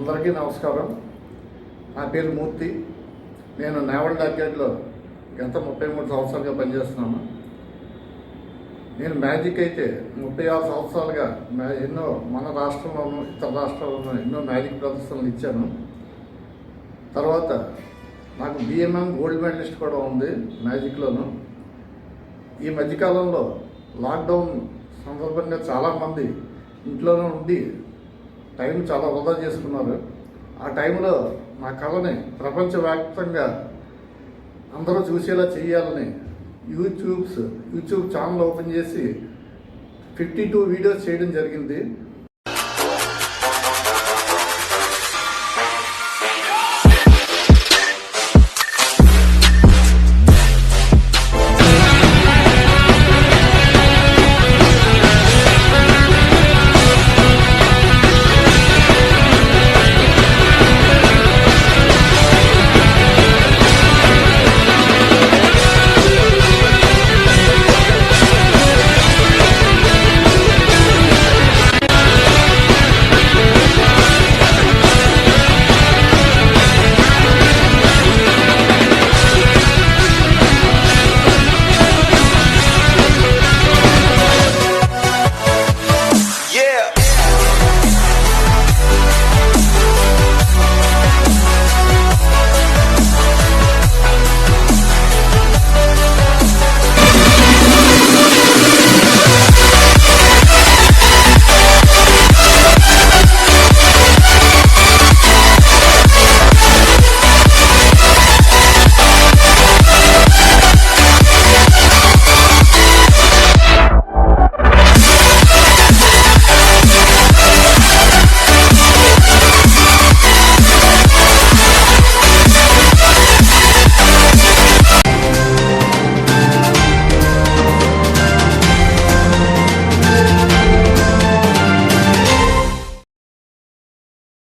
అందరికీ నమస్కారం. నా పేరు మూర్తి. నేను నేవల్ డాక్యార్డ్లో గత ముప్పై మూడు సంవత్సరాలుగా పనిచేస్తున్నాను. నేను మ్యాజిక్ అయితే ముప్పై ఆరు సంవత్సరాలుగా మ్యా- ఎన్నో మన రాష్ట్రంలోనూ ఇతర రాష్ట్రాల్లోనూ ఎన్నో మ్యాజిక్ ప్రదర్శనలు ఇచ్చాను. తర్వాత నాకు బిఎంఎం గోల్డ్ మెడలిస్ట్ కూడా ఉంది మ్యాజిక్లోను. ఈ మధ్యకాలంలో లాక్డౌన్ సందర్భంగా చాలామంది ఇంట్లోనే ఉండి టైం చాలా వృధా చేసుకున్నారు ఆ టైంలో నా కళని ప్రపంచవ్యాప్తంగా అందరూ చూసేలా చేయాలని యూట్యూబ్స్ యూట్యూబ్ ఛానల్ ఓపెన్ చేసి ఫిఫ్టీ టూ వీడియోస్ చేయడం జరిగింది.